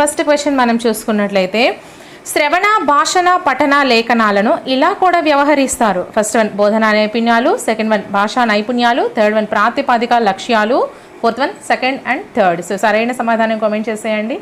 First question మనం చూసుకున్నట్లయితే శ్రవణ భాషణ పఠన లేఖనాలను ఇలా కూడా వ్యవహరిస్తారు. ఫస్ట్ వన్ బోధనా నైపుణ్యాలు సెకండ్ వన్ భాషా నైపుణ్యాలు థర్డ్ వన్ ప్రాతిపాదిక లక్ష్యాలు fourth one second and third. So సరైన సమాధానం కామెంట్ చేసేయండి.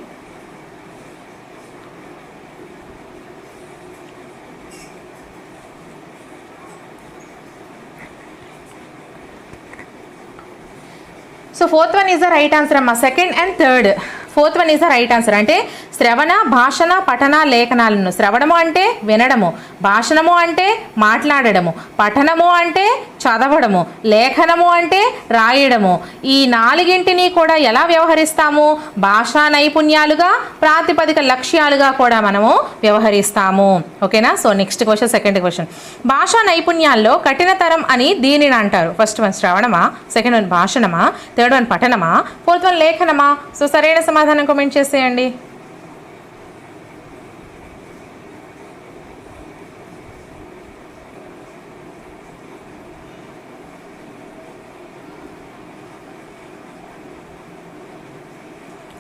So fourth one is the right answer అమ్మా. Second and third. Fourth one is the right answer అంటే శ్రవణ భాషణ పఠన లేఖనాలను. శ్రవణము అంటే వినడము. భాషణము అంటే మాట్లాడడము. పఠనము అంటే చదవడము లేఖనము అంటే రాయడము. ఈ నాలుగింటిని కూడా ఎలా వ్యవహరిస్తాము? భాషా నైపుణ్యాలుగా ప్రాతిపదిక లక్ష్యాలుగా కూడా మనము వ్యవహరిస్తాము. ఓకేనా? So next question second question భాషా నైపుణ్యాల్లో కఠినతరం అని దీనిని అంటారు. ఫస్ట్ వన్ శ్రవణమా? సెకండ్ వన్ భాషణమా? థర్డ్ వన్ పఠనమా? ఫోర్త్ వన్ లేఖనమా? సో సరైన సమాధానం కామెంట్ చేసేయండి.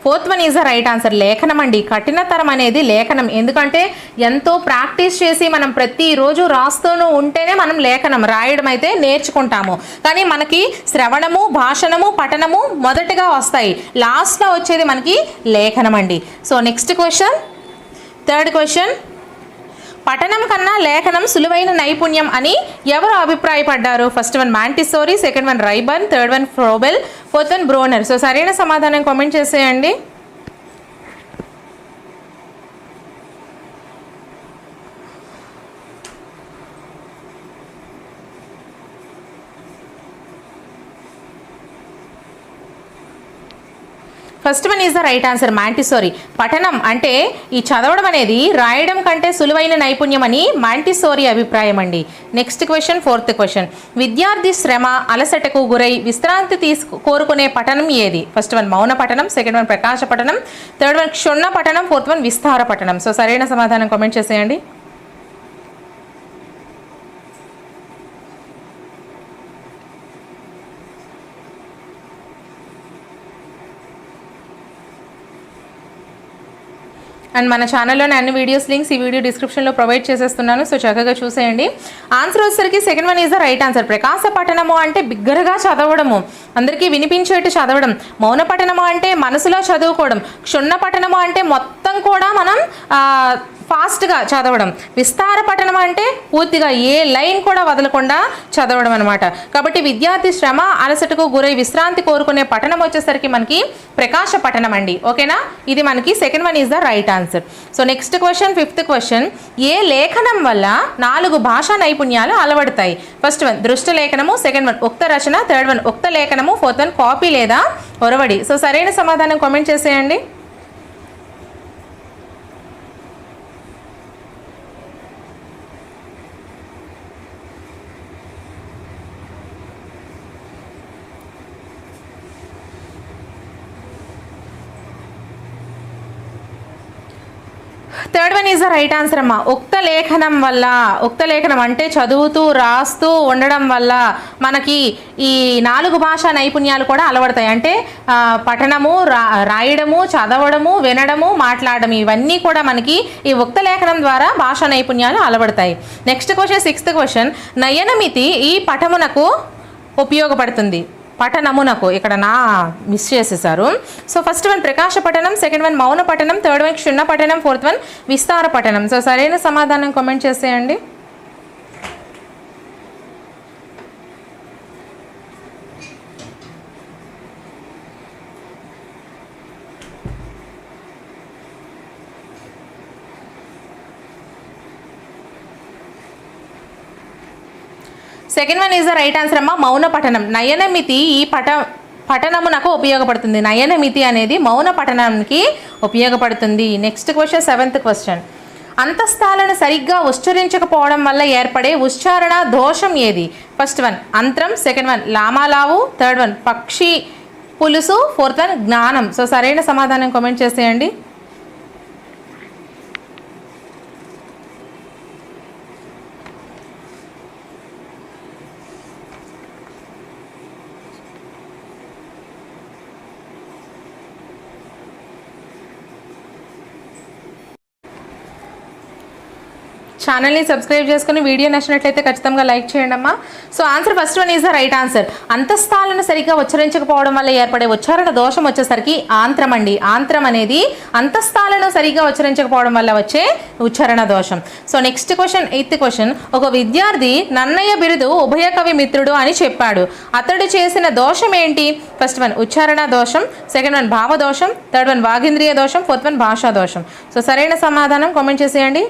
Fourth one is the right answer. లేఖనం అండి. కఠినతరం అనేది లేఖనం. ఎందుకంటే ఎంతో ప్రాక్టీస్ చేసి మనం ప్రతిరోజు రాస్తూనే ఉంటేనే మనం లేఖనం రాయడం అయితే నేర్చుకుంటాము. కానీ మనకి శ్రవణము భాషణము పఠనము మొదటగా వస్తాయి. లాస్ట్లో వచ్చేది మనకి లేఖనం అండి. So next question. Third question. పఠనం కన్నా లేఖనం సులువైన నైపుణ్యం అని ఎవరు అభిప్రాయపడ్డారు? First one Montessori second one Ryburn third one Froebel fourth one Bronner so సరైన సమాధానం కామెంట్ చేసేయండి. First one is the right answer Montessori పఠనం అంటే ఈ చదవడం అనేది రాయడం కంటే సులువైన నైపుణ్యం అని మాంటిసోరీ అభిప్రాయం అండి. నెక్స్ట్ క్వశ్చన్ ఫోర్త్ క్వశ్చన్ విద్యార్థి శ్రమ అలసటకు గురై విశ్రాంతి తీసుకు కోరుకునే పఠనం ఏది? ఫస్ట్ వన్ మౌన పఠనం. సెకండ్ వన్ ప్రకాశ పఠనం. థర్డ్ వన్ క్షుణ్ణ పఠనం. ఫోర్త్ వన్ విస్తార పఠనం. సో సరైన సమాధానం కామెంట్ చేసేయండి. అండ్ మన ఛానల్లోని అన్ని వీడియోస్ లింక్స్ ఈ వీడియో డిస్క్రిప్షన్లో ప్రొవైడ్ చేసేస్తున్నాను. సో చక్కగా చూసేయండి. ఆన్సర్ వచ్చేసరికి second one is the right answer ప్రకాశ పఠనము అంటే బిగ్గరగా చదవడము. అందరికీ వినిపించేట్టు చదవడం. మౌన పఠనము అంటే మనసులో చదువుకోవడం. క్షుణ్ణ పఠనము అంటే మొత్తం కూడా మనం ఫాస్ట్గా చదవడం. విస్తార పఠనం అంటే పూర్తిగా ఏ లైన్ కూడా వదలకుండా చదవడం అనమాట కాబట్టి విద్యార్థి శ్రమ అలసటకు గురై విశ్రాంతి కోరుకునే పఠనం వచ్చేసరికి మనకి ప్రకాశ పఠనం అండి. ఓకేనా? ఇది మనకి second one is the right answer so next question fifth question ఏ లేఖనం వల్ల నాలుగు భాషా నైపుణ్యాలు అలవడతాయి? ఫస్ట్ వన్ దృష్టి లేఖనము. సెకండ్ వన్ ఉక్త రచన. థర్డ్ వన్ ఉక్త లేఖనము. ఫోర్త్ వన్ కాపీ లేదా ఒరవడి. సో సరైన సమాధానం కామెంట్ చేసేయండి. Third one is the right answer అమ్మా. ఉక్త లేఖనం వల్ల ఉక్త లేఖనం అంటే చదువుతూ రాస్తూ ఉండడం వల్ల మనకి ఈ నాలుగు భాషా నైపుణ్యాలు కూడా అలవడతాయి. అంటే పఠనము రా రాయడము చదవడము వినడము మాట్లాడడం ఇవన్నీ కూడా మనకి ఈ ఉక్త లేఖనం ద్వారా భాషా నైపుణ్యాలు అలవడతాయి. నెక్స్ట్ క్వశ్చన్ సిక్స్త్ క్వశ్చన్ నయనమితి ఈ పఠమునకు ఉపయోగపడుతుంది. పఠనమునకు. ఇక్కడ నా మిస్ చేసేసారు. సో ఫస్ట్ వన్ ప్రకాశ పఠనం సెకండ్ వన్ మౌన పఠనం థర్డ్ వన్ క్షుణ్ణ పఠనం ఫోర్త్ వన్ విస్తార పఠనం. సో సరైన సమాధానం కామెంట్ చేసేయండి. Second one is the right answer అమ్మ మౌన పఠనం. నయనమితి ఈ పట పఠనమునకు ఉపయోగపడుతుంది. నయనమితి అనేది మౌన పఠనానికి ఉపయోగపడుతుంది. నెక్స్ట్ క్వశ్చన్ సెవెంత్ క్వశ్చన్ అంతస్థాలను సరిగ్గా ఉచ్చరించకపోవడం వల్ల ఏర్పడే ఉచ్చారణ దోషం ఏది? ఫస్ట్ వన్ అంత్రం. సెకండ్ వన్ లామాలావు. థర్డ్ వన్ పక్షి పులుసు. ఫోర్త్ వన్ జ్ఞానం. సో సరైన సమాధానం కామెంట్ చేసేయండి. ఛానల్ని సబ్స్క్రైబ్ చేసుకుని వీడియో నచ్చినట్లయితే ఖచ్చితంగా లైక్ చేయండి అమ్మా so answer first one is the right answer. అంతస్థాలను సరిగ్గా ఉచ్చరించకపోవడం వల్ల ఏర్పడే ఉచ్చారణ దోషం వచ్చేసరికి ఆంత్రం అండి. ఆంత్రం అనేది అంతస్థాలను సరిగ్గా ఉచ్చరించకపోవడం వల్ల వచ్చే ఉచ్చారణ దోషం. So next question eighth question. ఒక విద్యార్థి నన్నయ్య బిరుదు ఉభయ కవి మిత్రుడు అని చెప్పాడు. అతడు చేసిన దోషం ఏంటి? ఫస్ట్ వన్ ఉచ్చారణ దోషం. సెకండ్ వన్ భావ దోషం థర్డ్ వన్ వాగింద్రియ దోషం. ఫోర్త్ వన్ భాషా దోషం. సో సరైన సమాధానం కామెంట్ చేసేయండి.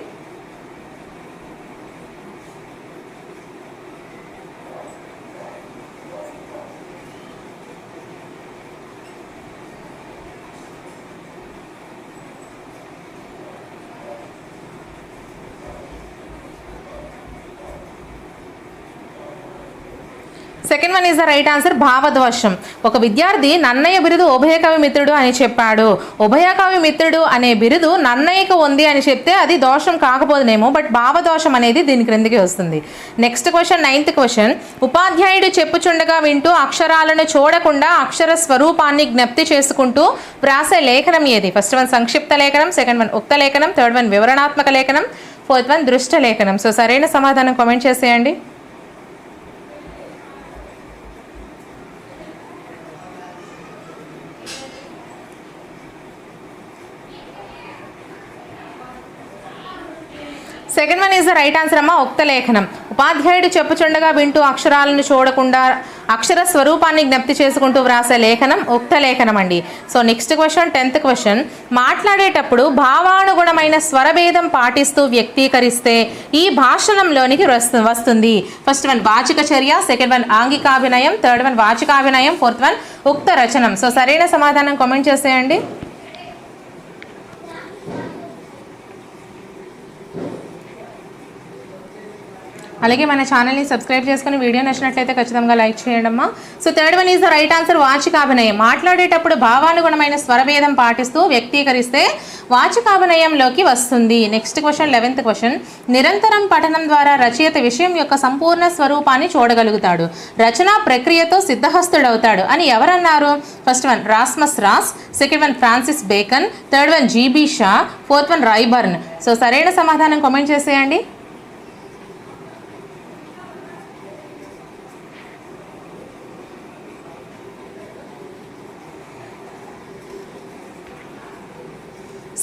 Second one is the right answer భావద్వశం ఒక విద్యార్థి నన్నయ్య బిరుదు ఉభయకవి మిత్రుడు అని చెప్పాడు. ఉభయకవి మిత్రుడు అనే బిరుదు నన్నయ్యకు ఉంది అని చెప్తే అది దోషం కాకపోదునేమో బట్ భావదోషం అనేది దీని క్రిందికి వస్తుంది. నెక్స్ట్ క్వశ్చన్ నైన్త్ క్వశ్చన్ ఉపాధ్యాయుడు చెప్పుచుండగా వింటూ అక్షరాలను చూడకుండా అక్షర స్వరూపాన్ని జ్ఞప్తి చేసుకుంటూ వ్రాసే లేఖనం ఏది? ఫస్ట్ వన్ సంక్షిప్త లేఖనం సెకండ్ వన్ ఉక్త లేఖనం థర్డ్ వన్ వివరణాత్మక లేఖనం ఫోర్త్ వన్ దృష్ట లేఖనం. సో సరైన సమాధానం కామెంట్ చేసేయండి. Second one is the right answer అమ్మ ఉక్త లేఖనం. ఉపాధ్యాయుడు చెప్పుచుండగా వింటూ అక్షరాలను చూడకుండా అక్షర స్వరూపాన్ని జ్ఞప్తి చేసుకుంటూ వ్రాసే లేఖనం ఉక్త లేఖనం అండి so next question tenth question మాట్లాడేటప్పుడు భావానుగుణమైన స్వరభేదం పాటిస్తూ వ్యక్తీకరిస్తే ఈ భాషణంలోనికి వస్తు- వస్తుంది. ఫస్ట్ వన్ వాచిక చర్య సెకండ్ వన్ ఆంగికాభినయం థర్డ్ వన్ వాచికాభినయం ఫోర్త్ వన్ ఉక్త రచనం. సో సరైన సమాధానం కామెంట్ చేసేయండి. అలాగే మన ఛానల్ని సబ్స్క్రైబ్ చేసుకుని వీడియో నచ్చినట్లయితే ఖచ్చితంగా లైక్ చేయండి అమ్మా so third one is the right answer వాచికాభినయం. మాట్లాడేటప్పుడు భావానుగుణమైన స్వరభేదం పాటిస్తూ వ్యక్తీకరిస్తే వాచికాభినయంలోకి వస్తుంది. నెక్స్ట్ క్వశ్చన్ లెవెన్త్ క్వశ్చన్ నిరంతరం పఠనం ద్వారా రచయిత విషయం యొక్క సంపూర్ణ స్వరూపాన్ని చూడగలుగుతాడు. రచనా ప్రక్రియతో సిద్ధహస్తుడవుతాడు అని ఎవరన్నారు? First one Rasmus Ross. Second one Francis Bacon. Third one GB Shaw. Fourth one Ryburn so సరైన సమాధానం కామెంట్ చేసేయండి.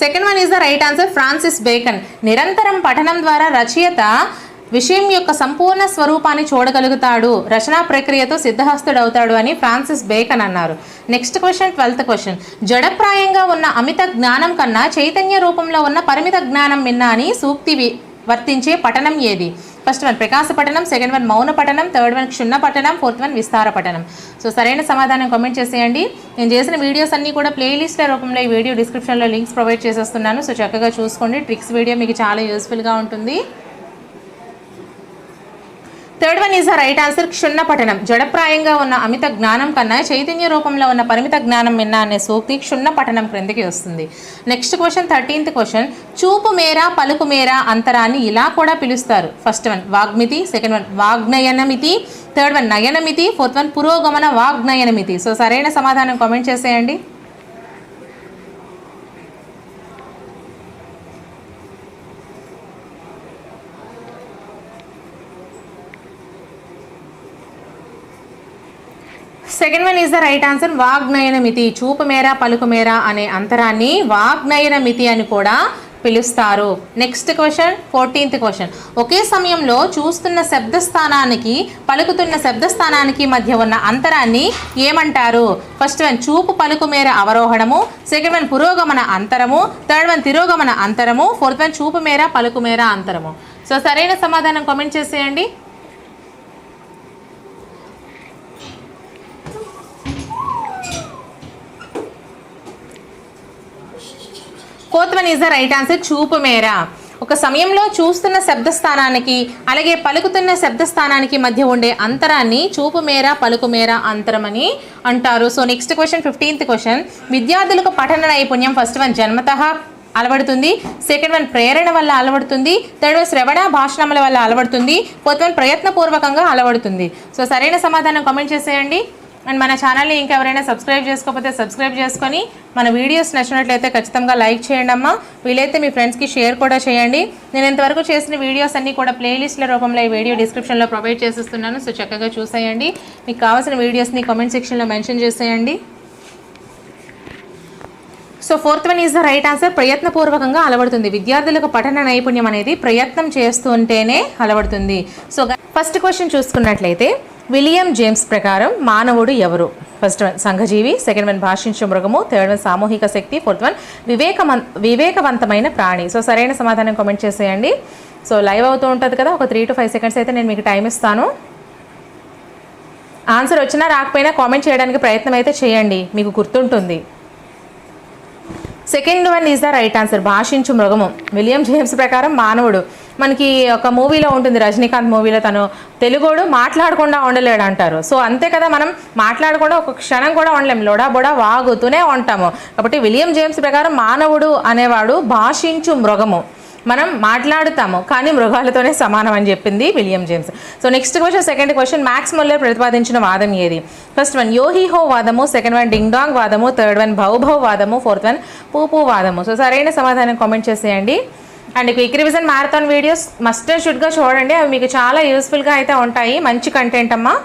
Second one is the right answer Francis Bacon నిరంతరం పఠనం ద్వారా రచయిత విషయం యొక్క సంపూర్ణ స్వరూపాన్ని చూడగలుగుతాడు. రచనా ప్రక్రియతో సిద్ధహస్తుడవుతాడు అని ఫ్రాన్సిస్ బేకన్ అన్నారు. నెక్స్ట్ క్వశ్చన్ ట్వెల్త్ క్వశ్చన్ జడప్రాయంగా ఉన్న అమిత జ్ఞానం కన్నా చైతన్య రూపంలో ఉన్న పరిమిత జ్ఞానం మిన్న అని సూక్తి వర్తించే పఠనం ఏది? ఫస్ట్ వన్ ప్రకాశ పట్టణం సెకండ్ వన్ మౌన థర్డ్ వన్ క్షుణ్ణ ఫోర్త్ వన్ విస్తార సో సరైన సమాధానం కామెంట్ చేసేయండి. నేను చేసిన వీడియోస్ అన్నీ కూడా ప్లేలిస్ట్ల రూపంలో ఈ వీడియో డిస్క్రిప్షన్లో లింక్స్ ప్రొవైడ్ చేసేస్తున్నాను. సో చక్కగా చూసుకోండి. ట్రిక్స్ వీడియో మీకు చాలా యూస్ఫుల్గా ఉంటుంది. Third one is the right answer క్షుణ్ణ పఠనం జడప్రాయంగా ఉన్న అమిత జ్ఞానం కన్నా చైతన్య రూపంలో ఉన్న పరిమిత జ్ఞానం మిన్న అనే సూక్తి క్షుణ్ణ పఠనం క్రిందికి వస్తుంది. నెక్స్ట్ క్వశ్చన్ థర్టీన్త్ క్వశ్చన్ చూపు మేర పలుకు మేర అంతరాన్ని ఇలా కూడా పిలుస్తారు. ఫస్ట్ వన్ వాగ్మితి. సెకండ్ వన్ వాగ్నయనమితి. థర్డ్ వన్ నయనమితి. ఫోర్త్ వన్ పురోగమన వాగ్నయనమితి. సో సరైన సమాధానం కామెంట్ చేసేయండి. Second one is the right answer. వాగ్నయన మితి చూపు మేర పలుకు మేర అనే అంతరాన్ని వాగ్నయన మితి అని కూడా పిలుస్తారు. నెక్స్ట్ క్వశ్చన్ ఫోర్టీన్త్ క్వశ్చన్ ఒకే సమయంలో చూస్తున్న శబ్దస్థానానికి పలుకుతున్న శబ్దస్థానానికి మధ్య ఉన్న అంతరాన్ని ఏమంటారు? ఫస్ట్ వన్ చూపు పలుకు మేర అవరోహణము. సెకండ్ వన్ పురోగమన అంతరము. థర్డ్ వన్ తిరోగమన అంతరము. ఫోర్త్ వన్ చూపు మేర పలుకు మేర అంతరము. సో సరైన సమాధానం కామెంట్ చేసేయండి. Fourth one is the right answer చూపు మేర ఒక సమయంలో చూస్తున్న శబ్దస్థానానికి అలాగే పలుకుతున్న శబ్దస్థానానికి మధ్య ఉండే అంతరాన్ని చూపు మేర పలుకు మేర అంతరం అని అంటారు. So next question fifteenth question విద్యార్థులకు పఠన నైపుణ్యం ఫస్ట్ వన్ జన్మత అలవడుతుంది. సెకండ్ వన్ ప్రేరణ వల్ల అలవడుతుంది. థర్డ్ వన్ శ్రవణ భాషణముల వల్ల అలవడుతుంది. ఫోర్త్ వన్ ప్రయత్నపూర్వకంగా అలవడుతుంది. సో సరైన సమాధానం కామెంట్ చేసేయండి. అండ్ మన ఛానల్ని ఇంకెవరైనా సబ్స్క్రైబ్ చేసుకోకపోతే సబ్స్క్రైబ్ చేసుకొని మన వీడియోస్ నచ్చినట్లయితే ఖచ్చితంగా లైక్ చేయండి అమ్మా. వీలైతే మీ ఫ్రెండ్స్కి షేర్ కూడా చేయండి. నేను ఇంతవరకు చేసిన వీడియోస్ అన్నీ కూడా ప్లేలిస్ట్ల రూపంలో ఈ వీడియో డిస్క్రిప్షన్లో ప్రొవైడ్ చేసిస్తున్నాను. సో చక్కగా చూసేయండి. మీకు కావాల్సిన వీడియోస్ని కామెంట్ సెక్షన్లో మెన్షన్ చేసేయండి. So fourth one is the right answer. ప్రయత్నపూర్వకంగా అలవడుతుంది. విద్యార్థులకు పఠన నైపుణ్యం అనేది ప్రయత్నం చేస్తుంటేనే అలవడుతుంది. సో ఫస్ట్ క్వశ్చన్ చూసుకున్నట్లయితే విలియం జేమ్స్ ప్రకారం మానవుడు ఎవరు? ఫస్ట్ వన్ సంఘజీవి. సెకండ్ వన్ భాషించు మృగము. థర్డ్ వన్ సామూహిక శక్తి. ఫోర్త్ వన్ వివేకమం వివేకవంతమైన ప్రాణి. సో సరైన సమాధానం కామెంట్ చేసేయండి. సో లైవ్ అవుతూ ఉంటుంది కదా ఒక త్రీ టు ఫైవ్ సెకండ్స్ అయితే నేను మీకు టైం ఇస్తాను. ఆన్సర్ వచ్చినా రాకపోయినా కామెంట్ చేయడానికి ప్రయత్నం అయితే చేయండి. మీకు గుర్తుంటుంది. Second one is the right answer భాషించు మృగము. విలియం జేమ్స్ ప్రకారం మానవుడు. మనకి ఒక మూవీలో ఉంటుంది రజనీకాంత్ మూవీలో తను తెలుగుడు మాట్లాడకుండా ఉండలేడు అంటారు సో అంతే కదా మనం మాట్లాడకుండా ఒక క్షణం కూడా ఉండలేము లొడా బొడా వాగుతూనే ఉంటాము. కాబట్టి విలియం జేమ్స్ ప్రకారం మానవుడు అనేవాడు భాషించు మృగము. మనం మాట్లాడుతాము కానీ మృగాలతోనే సమానం అని చెప్పింది William James. So next question second question Max Muller ప్రతిపాదించిన వాదం ఏది? ఫస్ట్ వన్ యోహీహో వాదము సెకండ్ వన్ డింగ్ డాంగ్ వాదము థర్డ్ వన్ భౌభవ్ వాదము ఫోర్త్ వన్ పూపూ వాదము. సో సరైన సమాధానం కామెంట్ చేసేయండి. And quick revision marathon videos must and షుడ్గా చూడండి. అవి మీకు చాలా యూస్ఫుల్గా అయితే ఉంటాయి. మంచి కంటెంట్ అమ్మా.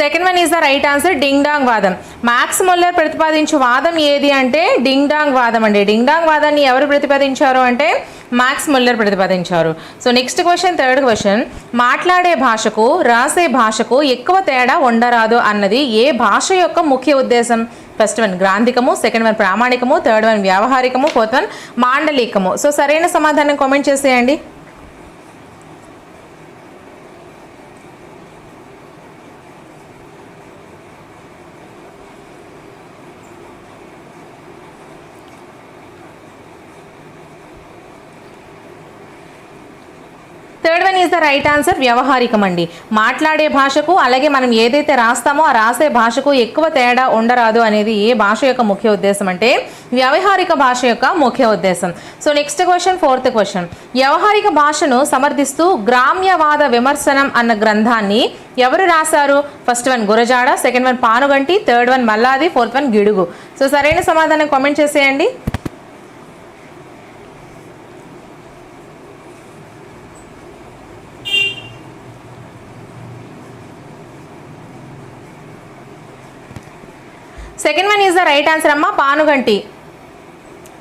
Second one is the right answer ding dong వాదం మ్యాక్స్ ముల్లర్ ప్రతిపాదించే వాదం ఏది అంటే డింగ్ డాంగ్ వాదం అండి. డింగ్ డాంగ్ వాదాన్ని ఎవరు ప్రతిపాదించారు అంటే మ్యాక్స్ ముల్లర్ ప్రతిపాదించారు. So next question third question మాట్లాడే భాషకు రాసే భాషకు ఎక్కువ తేడా ఉండరాదు అన్నది ఏ భాష యొక్క ముఖ్య ఉద్దేశం? ఫస్ట్ వన్ గ్రాంధికము. సెకండ్ వన్ ప్రామాణికము. థర్డ్ వన్ వ్యావహారికము. ఫోర్త్ వన్ మాండలికము. సో సరైన సమాధానం కామెంట్ చేసేయండి. Third one is the right answer వ్యవహారికం అండి మాట్లాడే భాషకు అలాగే మనం ఏదైతే రాస్తామో ఆ రాసే భాషకు ఎక్కువ తేడా ఉండరాదు అనేది ఏ భాష యొక్క ముఖ్య ఉద్దేశం అంటే వ్యవహారిక భాష యొక్క ముఖ్య ఉద్దేశం. So next question fourth question వ్యవహారిక భాషను సమర్థిస్తూ గ్రామ్యవాద విమర్శనం అన్న గ్రంథాన్ని ఎవరు రాశారు? First one Gurajada second one Panuganti third one Malladi fourth one Gidugu. So సరైన సమాధానం కామెంట్ చేసేయండి. Second one is the right answer అమ్మ పానుగంటి.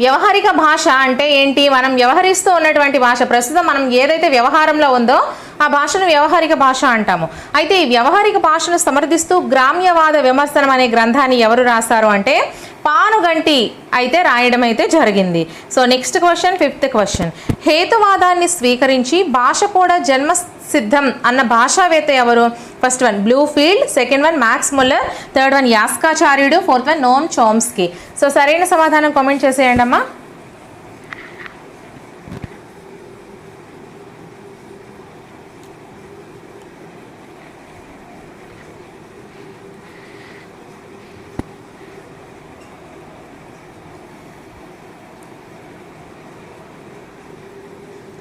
వ్యవహారిక భాష అంటే ఏంటి? మనం వ్యవహరిస్తూ ఉన్నటువంటి భాష. ప్రస్తుతం మనం ఏదైతే వ్యవహారంలో ఉందో ఆ భాషను వ్యవహారిక భాష అంటాము. అయితే ఈ వ్యవహారిక భాషను సమర్థిస్తూ గ్రామ్యవాద విమర్శనం అనే గ్రంథాన్ని ఎవరు రాస్తారు అంటే పానుగంటి అయితే రాయడం అయితే జరిగింది. So next question fifth question. హేతువాదాన్ని స్వీకరించి భాష కూడా జన్మ సిద్ధం అన్న భాషావేత్త ఎవరు? First one Bloomfield second one Max Muller third one యాస్కాచార్యుడు fourth one Noam Chomsky so సరైన సమాధానం కామెంట్ చేసేయండి అమ్మా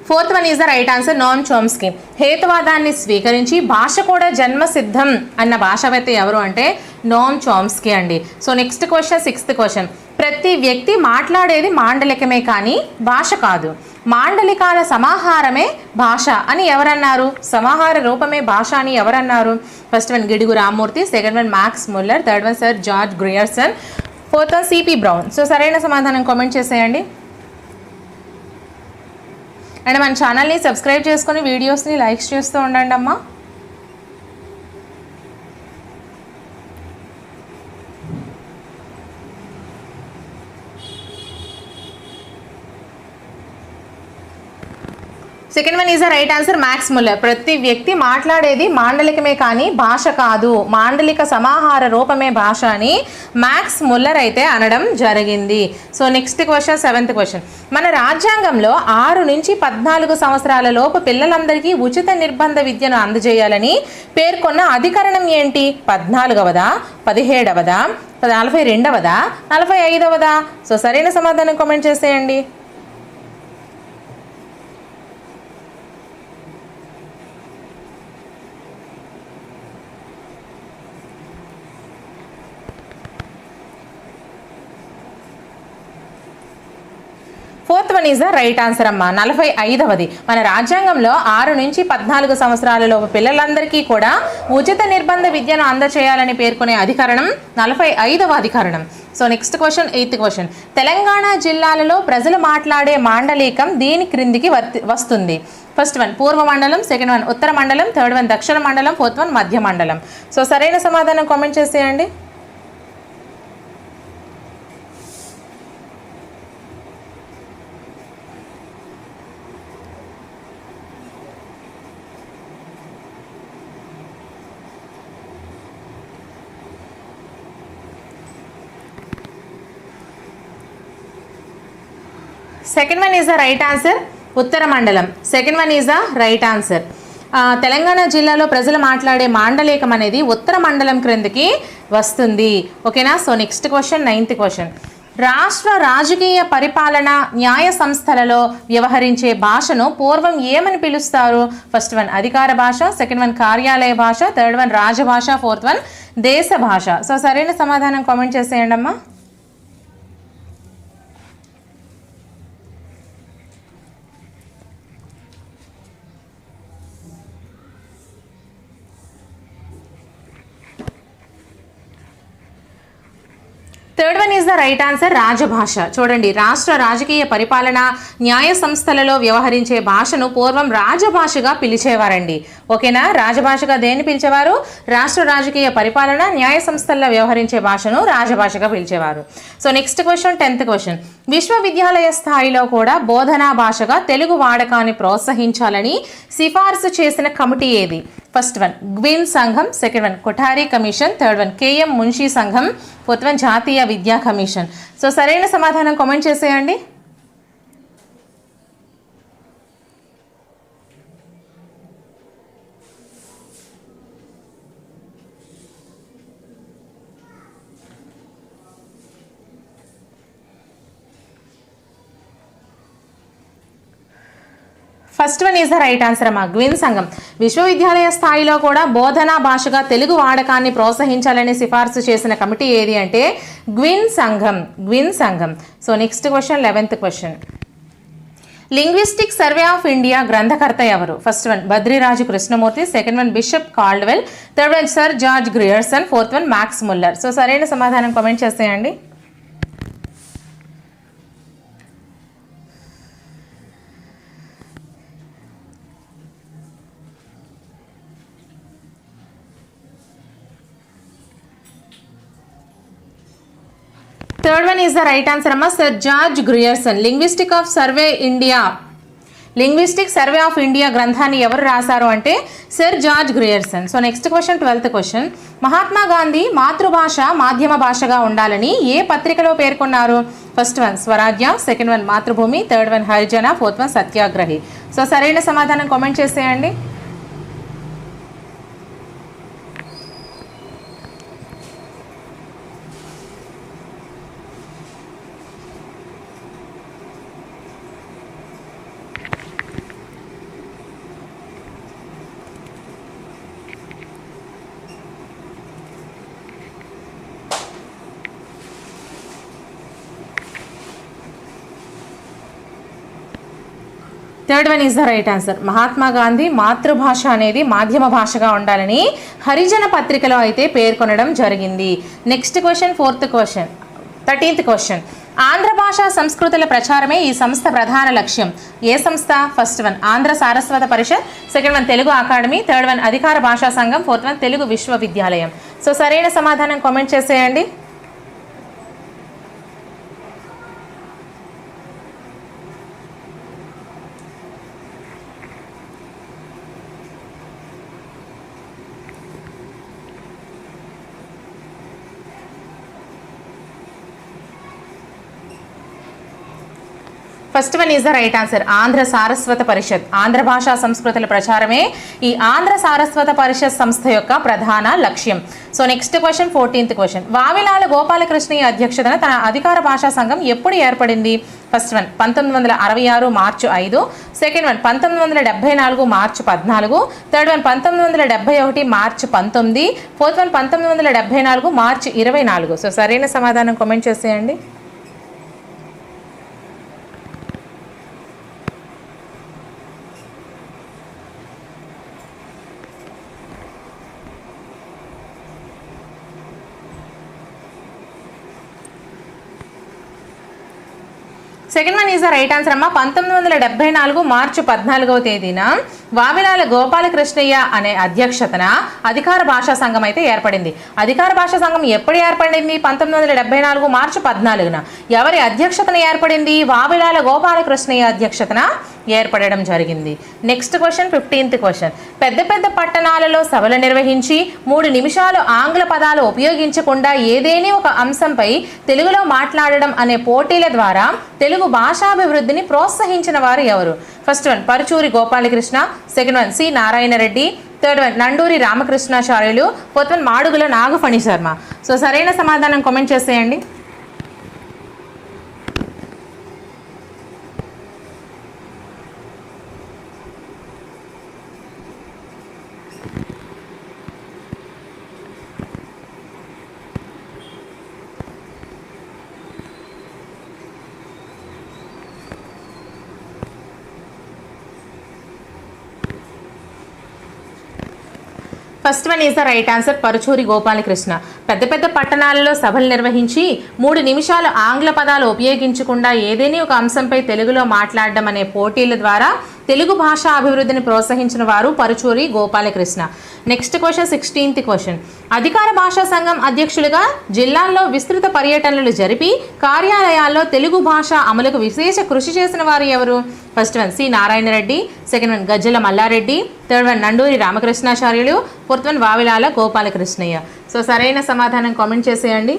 fourth one is the right answer Noam Chomsky హేతువాదాన్ని స్వీకరించి భాష కూడా జన్మసిద్ధం అన్న భాషావేత్త ఎవరు అంటే నోమ్ చోమ్స్కి అండి. So next question sixth question ప్రతి వ్యక్తి మాట్లాడేది మాండలికమే కానీ భాష కాదు. మాండలికాల సమాహారమే భాష అని ఎవరన్నారు? సమాహార రూపమే భాష అని ఎవరన్నారు? First one Gidugu Rammurthy. Second one Max Muller third one sir George Grierson fourth one CP Brown so సరైన సమాధానం కామెంట్ చేసేయండి. అండ్ మన ఛానల్ని సబ్స్క్రైబ్ చేసుకొని వీడియోస్ని లైక్స్ చేస్తూ ఉండండి అమ్మా second one is the right answer Max Muller ప్రతి వ్యక్తి మాట్లాడేది మాండలికమే కానీ భాష కాదు. మాండలిక సమాహార రూపమే భాష అని మ్యాక్స్ ముల్లర్ అయితే అనడం జరిగింది. So next question seventh question మన రాజ్యాంగంలో ఆరు నుంచి పద్నాలుగు సంవత్సరాల లోపు పిల్లలందరికీ ఉచిత నిర్బంధ విద్యను అందజేయాలని పేర్కొన్న అధికరణం ఏంటి? పద్నాలుగవదా? పదిహేడవదా? నలభై రెండవదా? నలభై ఐదవదా? సో సరైన సమాధానం కామెంట్ చేసేయండి. One is the right answer అమ్మా. నలభై ఐదవది. మన రాజ్యాంగంలో ఆరు నుంచి పద్నాలుగు సంవత్సరాలలోపు పిల్లలందరికీ కూడా ఉచిత నిర్బంధ విద్యను అందచేయాలని పేర్కొనే అధికరణం నలభై ఐదవ అధికరణం. So next question eighth question Telangana జిల్లాలలో ప్రజలు మాట్లాడే మాండలికం దీని క్రిందికి వస్తుంది. ఫస్ట్ వన్ పూర్వ మండలం సెకండ్ వన్ ఉత్తర మండలం థర్డ్ వన్ దక్షిణ మండలం ఫోర్త్ వన్ మధ్య మండలం. సో సరైన సమాధానం కామెంట్ చేసేయండి. Second one is the right answer ఉత్తర మండలం second one is the right answer Telangana జిల్లాలో ప్రజలు మాట్లాడే మాండలేకం అనేది ఉత్తర మండలం క్రిందకి వస్తుంది. ఓకేనా? So next question ninth question రాష్ట్ర రాజకీయ పరిపాలన న్యాయ సంస్థలలో వ్యవహరించే భాషను పూర్వం ఏమని పిలుస్తారు? ఫస్ట్ వన్ అధికార భాష సెకండ్ వన్ కార్యాలయ భాష థర్డ్ వన్ రాజభాష ఫోర్త్ వన్ దేశ భాష. సో సరైన సమాధానం కామెంట్ చేసేయండి అమ్మా third one is the right answer రాజభాష. చూడండి రాష్ట్ర రాజకీయ పరిపాలన న్యాయ సంస్థలలో వ్యవహరించే భాషను పూర్వం రాజభాషగా పిలిచేవారండి. ఓకేనా? రాజభాషగా దేన్ని పిలిచేవారు? రాష్ట్ర రాజకీయ పరిపాలన న్యాయ సంస్థల్లో వ్యవహరించే భాషను రాజభాషగా పిలిచేవారు. So next question tenth question విశ్వవిద్యాలయ స్థాయిలో కూడా బోధనా భాషగా తెలుగు వాడకాన్ని ప్రోత్సహించాలని సిఫార్సు చేసిన కమిటీ ఏది? ఫస్ట్ వన్ గ్విన్ సంఘం. Second one Kothari commission. Third one KM Munshi సంఘం. ఫోర్త్ వన్ జాతీయ విద్యా కమిషన్. సో సరైన సమాధానం కామెంట్ చేసేయండి. First one is the right answer అమ్మా గ్విన్ సంఘం. విశ్వవిద్యాలయ స్థాయిలో కూడా బోధనా భాషగా తెలుగు వాడకాన్ని ప్రోత్సహించాలని సిఫార్సు చేసిన కమిటీ ఏది అంటే గ్విన్ సంఘం గ్విన్ సంఘం. So next question eleventh question linguistic survey of India గ్రంథకర్త ఎవరు? First one Bhadriraju Krishnamurthy. Second one Bishop Caldwell third one sir George Grierson fourth one Max Muller so సరైన సమాధానం కామెంట్ చేసేయండి. Third one is the right answer అమ్మా. Sir George Grierson linguistic of survey India linguistic survey of India గ్రంథాన్ని ఎవరు రాశారు అంటే sir George Grierson so next question twelfth question Mahatma Gandhi మాతృభాష మాధ్యమ భాషగా ఉండాలని ఏ పత్రికలో పేర్కొన్నారు? First one Swarajya second one Mathrubhumi third one Harijan fourth one Satyagrahi. So సరైన సమాధానం కామెంట్ చేసేయండి. Third one is the right answer Mahatma Gandhi మాతృభాష అనేది మాధ్యమ భాషగా ఉండాలని హరిజన పత్రికలో అయితే పేర్కొనడం జరిగింది. Next question fourth question thirteenth question Andhra భాష సంస్కృతుల ప్రచారమే ఈ సంస్థ ప్రధాన లక్ష్యం. ఏ సంస్థ? First one Andhra Saraswata Parishat. Second one Telugu academy. Third one అధికార భాషా సంఘం. ఫోర్త్ వన్ తెలుగు విశ్వవిద్యాలయం. సో సరైన సమాధానం కామెంట్ చేసేయండి. First one is the right answer. Andhra Saraswata Parishat. Andhra భాషా సంస్కృతుల ప్రచారమే ఈ ఆంధ్ర సారస్వత పరిషత్ సంస్థ యొక్క ప్రధాన లక్ష్యం. So next question fourteenth question. Vavilala Gopalakrishnayya అధ్యక్షతన తన అధికార భాషా సంఘం ఎప్పుడు ఏర్పడింది? ఫస్ట్ వన్ పంతొమ్మిది వందల అరవై ఆరు మార్చి ఐదు. సెకండ్ వన్ పంతొమ్మిది వందల డెబ్బై నాలుగు మార్చి పద్నాలుగు. థర్డ్ వన్ పంతొమ్మిది వందల డెబ్బై ఒకటి మార్చి పంతొమ్మిది. ఫోర్త్ వన్ పంతొమ్మిది వందల డెబ్బై నాలుగు మార్చి ఇరవై నాలుగు. సో సరైన సమాధానం కామెంట్ చేసేయండి. Second one is the right answer అమ్మా. పంతొమ్మిది వందల డెబ్బై నాలుగు మార్చి పద్నాలుగవ తేదీన వావిలాల గోపాలకృష్ణయ్య అనే అధ్యక్షతన అధికార భాషా సంఘం అయితే ఏర్పడింది. అధికార భాషా సంఘం ఎప్పుడు ఏర్పడింది? పంతొమ్మిది వందల డెబ్బై నాలుగు మార్చి పద్నాలుగున. ఎవరి అధ్యక్షతన ఏర్పడింది? వావిలాల గోపాలకృష్ణయ్య అధ్యక్షతన ఏర్పడడం జరిగింది. నెక్స్ట్ క్వశ్చన్ ఫిఫ్టీన్త్ క్వశ్చన్ పెద్ద పెద్ద పట్టణాలలో సభలు నిర్వహించి మూడు నిమిషాలు ఆంగ్ల పదాలు ఉపయోగించకుండా ఏదేని ఒక అంశంపై తెలుగులో మాట్లాడడం అనే పోటీల ద్వారా తెలుగు భాషాభివృద్ధిని ప్రోత్సహించిన వారు ఎవరు? First one Paruchuri Gopalakrishna. Second one C Narayana Reddy third one Nanduri Ramakrishnacharyulu. Fourth one Madugula Nagaphani Sharma. So సరైన సమాధానం కామెంట్ చేసేయండి. First one is the right answer. Paruchuri Gopalakrishna. పెద్ద పెద్ద పట్టణాలలో సభలు నిర్వహించి మూడు నిమిషాలు ఆంగ్ల పదాలు ఉపయోగించకుండా ఏదేని ఒక అంశంపై తెలుగులో మాట్లాడడం అనే పోటీల ద్వారా తెలుగు భాష అభివృద్ధిని ప్రోత్సహించిన వారు Paruchuri Gopalakrishna. Next question sixteenth question అధికార భాషా సంఘం అధ్యక్షులుగా జిల్లాల్లో విస్తృత పర్యటనలు జరిపి కార్యాలయాల్లో తెలుగు భాష అమలుకు విశేష కృషి చేసిన వారు ఎవరు? First one C Narayana Reddy second one Gajjala Mallareddy third one Nanduri Ramakrishnacharyulu fourth one Vavilala Gopalakrishnayya. So సరైన సమాధానం కామెంట్ చేసేయండి.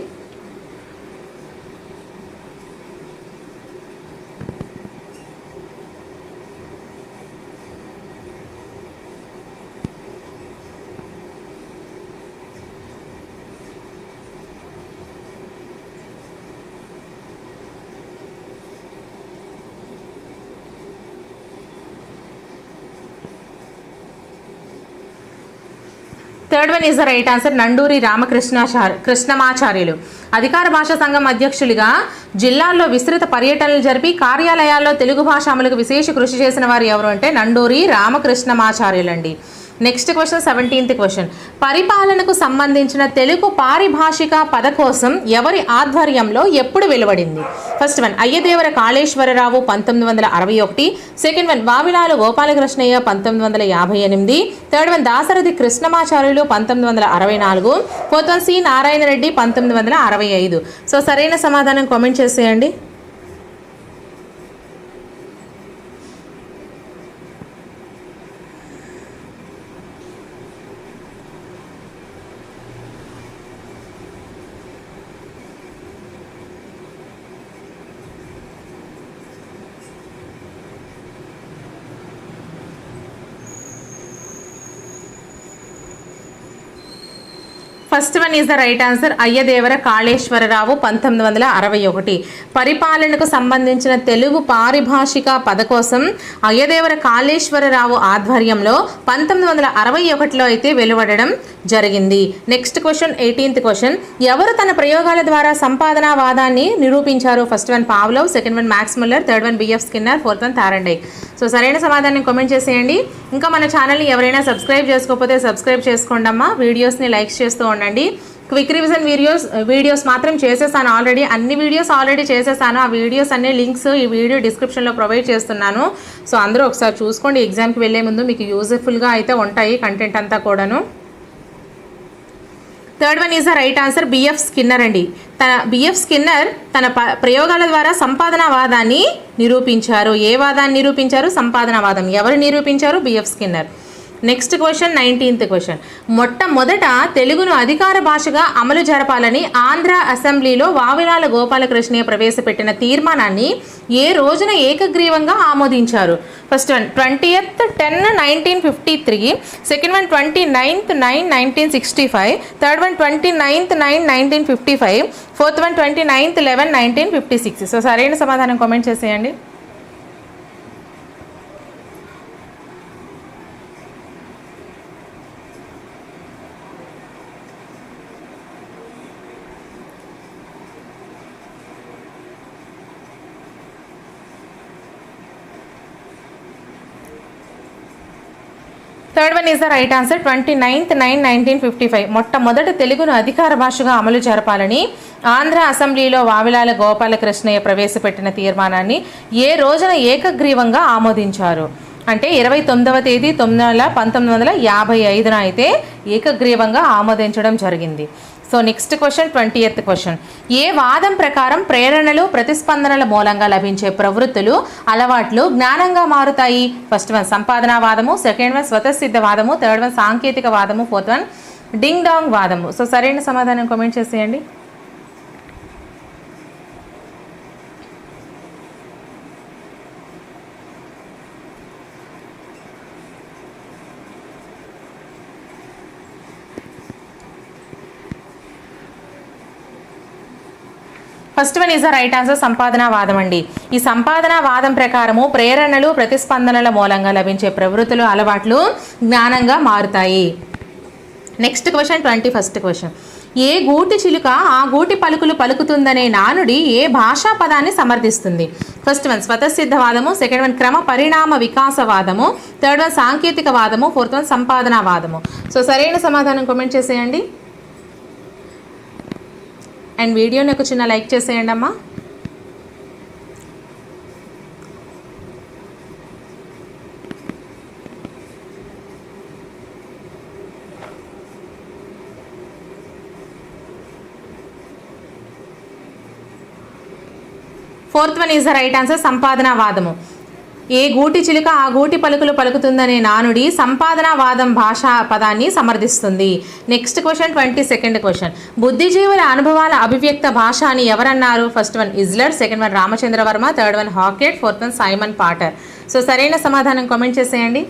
Third one is the right answer Nanduri Ramakrishnachar Krishnamacharyulu అధికార భాషా సంఘం అధ్యక్షులుగా జిల్లాల్లో విస్తృత పర్యటనలు జరిపి కార్యాలయాల్లో తెలుగు భాష అమలుకు విశేష కృషి చేసిన వారు ఎవరు అంటే నండూరి రామకృష్ణమాచార్యులండి. నెక్స్ట్ క్వశ్చన్ సెవెంటీన్త్ క్వశ్చన్ పరిపాలనకు సంబంధించిన తెలుగు పారిభాషిక పద కోసం ఎవరి ఆధ్వర్యంలో ఎప్పుడు వెలువడింది? ఫస్ట్ వన్ అయ్యదేవర కాళేశ్వరరావు పంతొమ్మిది వందల అరవై ఒకటి. సెకండ్ వన్ వావిలాలు గోపాలకృష్ణయ్య పంతొమ్మిది వందల యాభై ఎనిమిది. థర్డ్ వన్ దాసరథి కృష్ణమాచార్యులు పంతొమ్మిది వందల అరవై నాలుగు. Fourth one C. Narayana Reddy పంతొమ్మిది వందల అరవై ఐదు. సో సరైన సమాధానం కామెంట్ చేసేయండి. First one is the right answer Ayyadevara Kaleswararao పంతొమ్మిది వందల అరవై ఒకటి. పరిపాలనకు సంబంధించిన తెలుగు పారిభాషిక పద కోసం అయ్యదేవర కాళేశ్వరరావు ఆధ్వర్యంలో పంతొమ్మిది వందల అరవై ఒకటిలో అయితే వెలువడడం జరిగింది. నెక్స్ట్ క్వశ్చన్ ఎయిటీన్త్ క్వశ్చన్ ఎవరు తన ప్రయోగాల ద్వారా సంపాదనావాదాన్ని నిరూపించారు? First one Pavlov second one Max Muller third one BF Skinner fourth one Thorndike so సరైన సమాధానం కామెంట్ చేసేయండి. ఇంకా మన ఛానల్ని ఎవరైనా సబ్స్క్రైబ్ చేసుకోకపోతే సబ్స్క్రైబ్ చేసుకోండి అమ్మా వీడియోస్ని లైక్స్ చేస్తూ ఉండండి. క్విక్ రివిజన్ వీడియోస్ వీడియోస్ మాత్రం చేసేసాను ఆల్రెడీ అన్ని వీడియోస్ ఆల్రెడీ చేసేసాను. ఆ వీడియోస్ అన్ని లింక్స్ ఈ వీడియో డిస్క్రిప్షన్లో ప్రొవైడ్ చేస్తున్నాను. సో అందరూ ఒకసారి చూసుకోండి. ఎగ్జామ్కి వెళ్ళే ముందు మీకు యూజ్ఫుల్గా అయితే ఉంటాయి కంటెంట్ అంతా కూడాను. Third one is the right answer BF Skinner అండి. తన బిఎఫ్ స్కిన్నర్ తన ప ప్రయోగాల ద్వారా సంపాదన వాదాన్ని నిరూపించారు. ఏ వాదాన్ని నిరూపించారు? సంపాదనా వాదం ఎవరు నిరూపించారు? BF Skinner next question nineteenth question మొట్టమొదట తెలుగును అధికార భాషగా అమలు జరపాలని ఆంధ్ర అసెంబ్లీలో వావిలాల గోపాలకృష్ణయ్య ప్రవేశపెట్టిన తీర్మానాన్ని ఏ రోజున ఏకగ్రీవంగా ఆమోదించారు? First one twentieth ten nineteen fifty three second one twenty ninth nine nineteen sixty five third one twenty ninth nine nineteen fifty five fourth one twenty ninth eleven nineteen fifty six so సరైన సమాధానం comment చేసేయండి. Third one is the right answer twenty ninth nine nineteen fifty five మొట్టమొదట తెలుగును అధికార భాషగా అమలు జరపాలని ఆంధ్ర అసెంబ్లీలో వావిలాల గోపాలకృష్ణయ్య ప్రవేశపెట్టిన తీర్మానాన్ని ఏ రోజున ఏకగ్రీవంగా ఆమోదించారు? అంటే ఇరవై తొమ్మిదవ తేదీ తొమ్మిది వందల పంతొమ్మిది వందల యాభై ఐదున అయితే ఏకగ్రీవంగా ఆమోదించడం జరిగింది. So next question twenty eighth question ఏ వాదం ప్రకారం ప్రేరణలు ప్రతిస్పందనల మూలంగా లభించే ప్రవృత్తులు అలవాట్లు జ్ఞానంగా మారుతాయి? ఫస్ట్ వన్ సంపాదనా వాదము. సెకండ్ వన్ స్వతసిద్ధ వాదము. థర్డ్ వన్ సాంకేతిక వాదము. ఫోర్త్ వన్ డింగ్ డాంగ్ వాదము. సో సరైన సమాధానం కామెంట్ చేసేయండి. First one is the right answer సంపాదనా వాదం అండి. ఈ సంపాదనా వాదం ప్రకారము ప్రేరణలు ప్రతిస్పందనల మూలంగా లభించే ప్రవృత్తులు అలవాట్లు జ్ఞానంగా మారుతాయి. Next question twenty first question ఏ గూటి చిలుక ఆ గూటి పలుకులు పలుకుతుందనే నానుడి ఏ భాషా పదాన్ని సమర్థిస్తుంది? ఫస్ట్ వన్ స్వతసిద్ధవాదము. సెకండ్ వన్ క్రమ పరిణామ వికాసవాదము. థర్డ్ వన్ సాంకేతిక వాదము ఫోర్త్ వన్ సంపాదనా వాదము సో సరైన సమాధానం కామెంట్ చేసేయండి. అండ్ వీడియోని ఒక చిన్న లైక్ చేసేయండి అమ్మా. Fourth one is the right answer సంపాదనా వాదము ఏ గూటి చిలుక ఆ గూటి పలుకులు పలుకుతుందనే నానుడి సంపాదనా వాదం భాషా పదాన్ని సమర్థిస్తుంది. Next question twenty second question బుద్ధిజీవుల అనుభవాల అభివ్యక్త భాష అని ఎవరన్నారు? First one Isler second one Ramachandravarma third one Hockett fourth one Simon Potter so సరైన సమాధానం కామెంట్ చేసేయండి.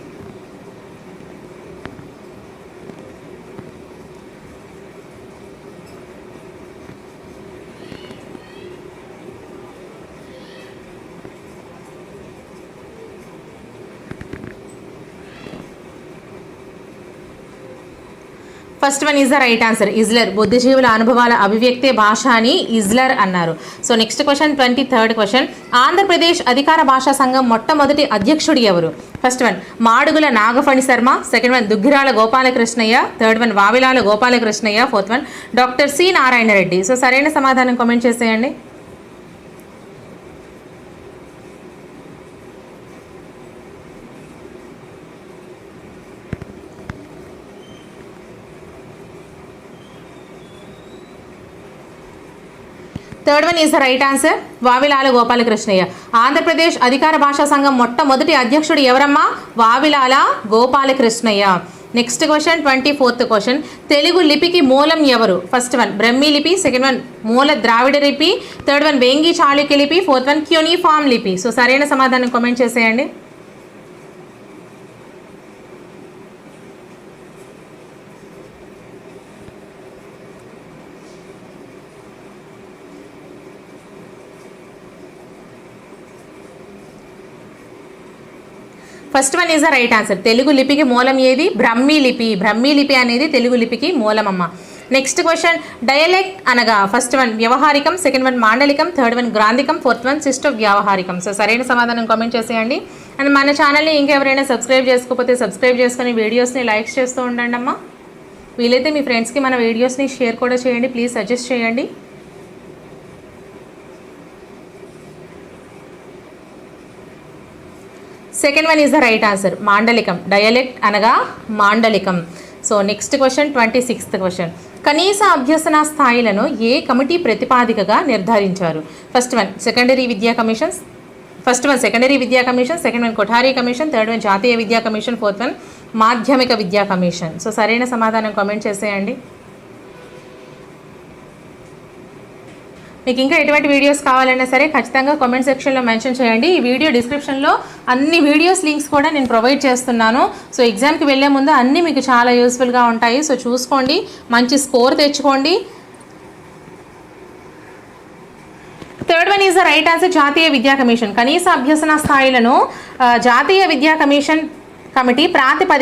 First one is the right answer. Isler. బుద్ధిజీవుల అనుభవాల అభివ్యక్తే భాష అని ఇజ్లర్ అన్నారు. So next question twenty third question. Andhra Pradesh అధికార భాషా సంఘం మొట్టమొదటి అధ్యక్షుడు ఎవరు? First one Madugula Nagaphani Sharma. Second one Duggirala Gopalakrishnaiah. Third one Vavilala Gopalakrishnayya. Fourth one doctor C Narayana Reddy. So సరైన సమాధానం కామెంట్ చేసేయండి. Third one is the right answer Vavilala Gopalakrishnayya. Andhra Pradesh అధికార భాషా సంఘం మొట్టమొదటి అధ్యక్షుడు ఎవరమ్మా? Vavilala Gopalakrishnayya. Next question twenty fourth question Telugu లిపికి మూలం ఎవరు? ఫస్ట్ వన్ బ్రహ్మీ లిపి. సెకండ్ వన్ మూల ద్రావిడ లిపి. థర్డ్ వన్ వేంగి చాళుక్య లిపి. ఫోర్త్ వన్ క్యూనిఫామ్ లిపి. సో సరైన సమాధానం కామెంట్ చేసేయండి. First one is the right answer. Telugu లిపికి మూలం ఏది? బ్రహ్మీ లిపి. బ్రహ్మీ లిపి అనేది తెలుగు లిపికి మూలమమ్మ. Next question. డయలెక్ట్ అనగా ఫస్ట్ వన్ వ్యవహారికం సెకండ్ వన్ మాండలికం థర్డ్ వన్ గ్రాంధికం ఫోర్త్ వన్ సిస్టో వ్యవహారికం. సో సరైన సమాధానం కామెంట్ చేసేయండి. అండ్ మన ఛానల్ని ఇంకెవరైనా సబ్స్క్రైబ్ చేసుకోకపోతే సబ్స్క్రైబ్ చేసుకుని వీడియోస్ని లైక్స్ చేస్తూ ఉండండి అమ్మా వీలైతే మీ ఫ్రెండ్స్కి మన వీడియోస్ని షేర్ కూడా చేయండి. ప్లీజ్ సజెస్ట్ చేయండి. Second one is the right answer మాండలికం. డయలెక్ట్ అనగా మాండలికం. So next question twenty sixth question కనీస అభ్యసన స్థాయిలను ఏ కమిటీ ప్రతిపాదికగా నిర్ధారించారు? ఫస్ట్ వన్ సెకండరీ విద్యా కమిషన్స్. ఫస్ట్ వన్ సెకండరీ విద్యా commission. Second one Kothari commission. Third one జాతీయ విద్యా కమిషన్. ఫోర్త్ వన్ మాధ్యమిక విద్యా కమిషన్. సో సరైన సమాధానం కామెంట్ చేసేయండి. మీకు ఇంకా ఎటువంటి వీడియోస్ కావాలన్నా సరే ఖచ్చితంగా కామెంట్ సెక్షన్లో మెన్షన్ చేయండి. ఈ వీడియో డిస్క్రిప్షన్లో అన్ని వీడియోస్ లింక్స్ కూడా నేను ప్రొవైడ్ చేస్తున్నాను. సో ఎగ్జామ్కి వెళ్ళే ముందు అన్నీ మీకు చాలా యూస్ఫుల్గా ఉంటాయి. సో చూసుకోండి. మంచి స్కోర్ తెచ్చుకోండి. Third one is the right answer జాతీయ విద్యా కమిషన్. కనీస అభ్యసన స్థాయిలను జాతీయ విద్యా కమిషన్ కమిటీ ప్రాతిపది